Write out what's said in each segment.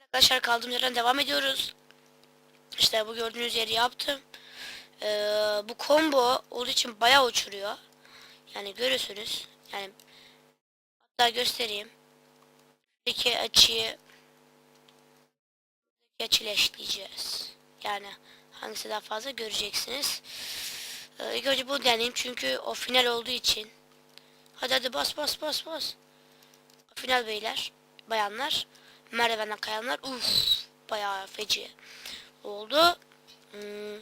Arkadaşlar kaldığımız yerden devam ediyoruz. İşte bu gördüğünüz yeri yaptım. Ee, bu combo olduğu için bayağı uçuruyor. Yani görürsünüz. Yani hatta göstereyim. Buradaki açıyı açıyla eşitleyeceğiz. Yani hangisi daha fazla göreceksiniz. Ee, ilk önce bunu deneyeyim çünkü o final olduğu için. Hadi hadi bas bas bas bas. Final beyler, bayanlar, merdivenden kayanlar. Uf, bayağı feci oldu. Hmm.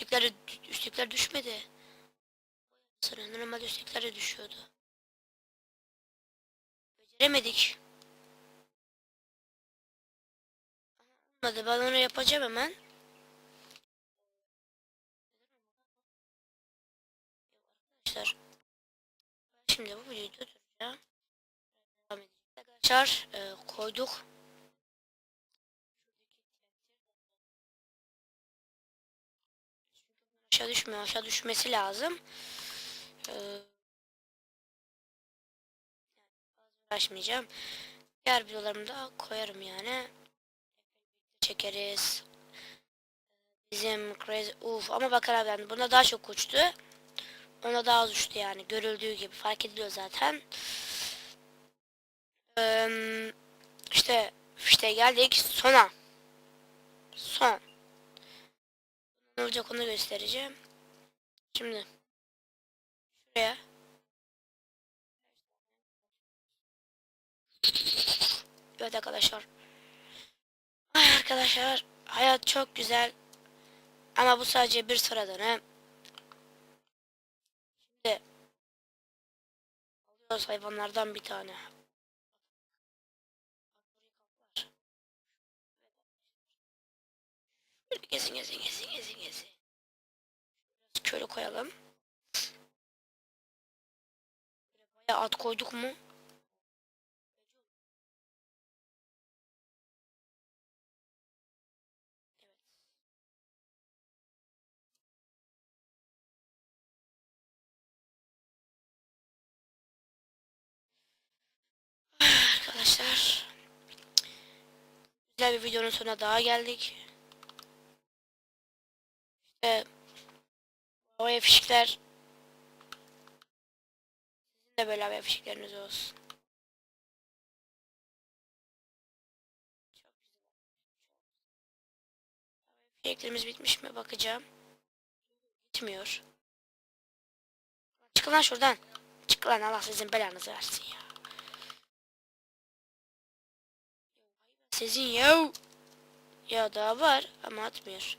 Üstlükler, üstlükler düşmedi. Sonra normalde üstlükler de düşüyordu. Beceremedik. Hadi ben onu yapacağım hemen. Arkadaşlar. Şimdi bu videoyu durduracağım. Devam edeceğiz. Arkadaşlar e, koyduk. Aşağı düşmüyor. Aşağı düşmesi lazım. Ee, uğraşmayacağım. Diğer videolarımı da koyarım yani. Çekeriz. Bizim crazy uf ama bakar abi yani buna daha çok uçtu. Ona daha az uçtu yani görüldüğü gibi fark ediliyor zaten. Ee, işte işte geldik sona. Son. Ne olacak onu göstereceğim. Şimdi şuraya Evet arkadaşlar. Ay arkadaşlar hayat çok güzel. Ama bu sadece bir sıradanı. Şimdi alıyoruz hayvanlardan bir tane. Şöyle Gezin gezin gezin gezin gezin. Biraz köylü koyalım. Bayağı at koyduk mu? Arkadaşlar. Güzel bir videonun sonuna daha geldik. İşte havaya fişikler sizin de böyle havaya fişikleriniz olsun. Fişeklerimiz bitmiş mi bakacağım. Bitmiyor. Çıkın lan şuradan. Çık lan Allah sizin belanızı versin ya. Sizin ya. Ya daha var ama atmıyor.